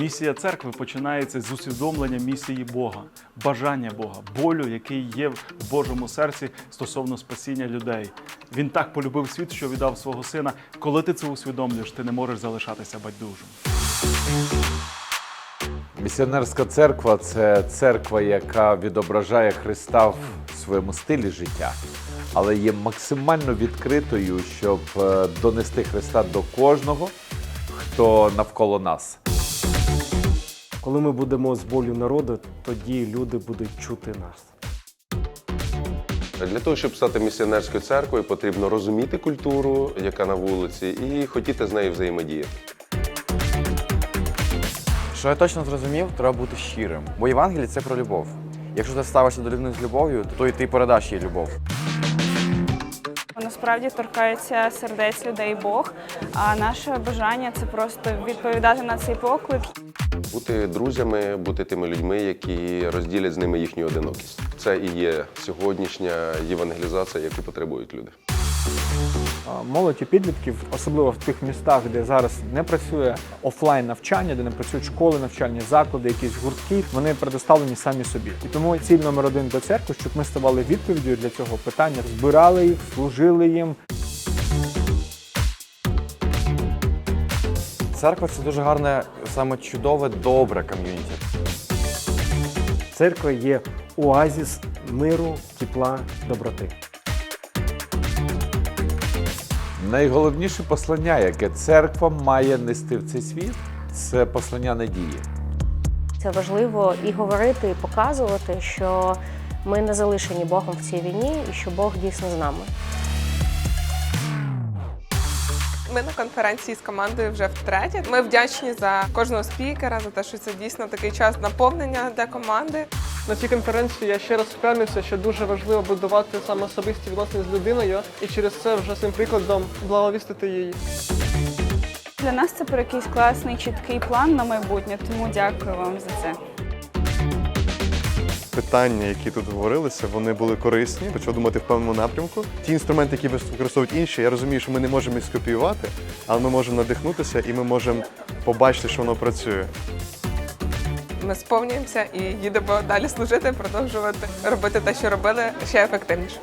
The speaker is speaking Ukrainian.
Місія церкви починається з усвідомлення місії Бога, бажання Бога, болю, який є в Божому серці стосовно спасіння людей. Він так полюбив світ, що віддав свого сина. Коли ти це усвідомлюєш, ти не можеш залишатися байдужим. Місіонерська церква це церква, яка відображає Христа в своєму стилі життя, але є максимально відкритою, щоб е, донести Христа до кожного, хто навколо нас. Коли ми будемо з болю народу, тоді люди будуть чути нас. Для того, щоб стати місіонерською церквою, потрібно розуміти культуру, яка на вулиці, і хотіти з нею взаємодіяти. Що я точно зрозумів, треба бути щирим. Бо Євангеліє це про любов. Якщо ти ставишся до людини з любов'ю, то і ти передаш їй любов. Насправді торкається сердець людей Бог. А наше бажання це просто відповідати на цей поклик. Бути друзями, бути тими людьми, які розділять з ними їхню одинокість. Це і є сьогоднішня євангелізація, яку потребують люди. Молодь і підлітків, особливо в тих містах, де зараз не працює офлайн навчання, де не працюють школи, навчальні заклади, якісь гуртки, вони предоставлені самі собі. І тому ціль номер один для церкви, щоб ми ставали відповіддю для цього питання, збирали їх, служили їм, Церква це дуже гарне, саме чудове, добре ком'юніті. Церква є оазіс миру, тепла, доброти. Найголовніше послання, яке церква має нести в цей світ, це послання надії. Це важливо і говорити, і показувати, що ми не залишені Богом в цій війні, і що Бог дійсно з нами. Ми на конференції з командою вже втретє. Ми вдячні за кожного спікера, за те, що це дійсно такий час наповнення для команди. На цій конференції я ще раз впевнився, що дуже важливо будувати саме особисті відносини з людиною і через це вже цим прикладом благовістити її. Для нас це про якийсь класний чіткий план на майбутнє, тому дякую вам за це. Питання, які тут говорилися, вони були корисні. Почав думати в певному напрямку. Ті інструменти, які використовують інші, я розумію, що ми не можемо їх скопіювати, але ми можемо надихнутися і ми можемо побачити, що воно працює. Ми сповнюємося і їдемо далі служити, продовжувати робити те, що робили ще ефективніше.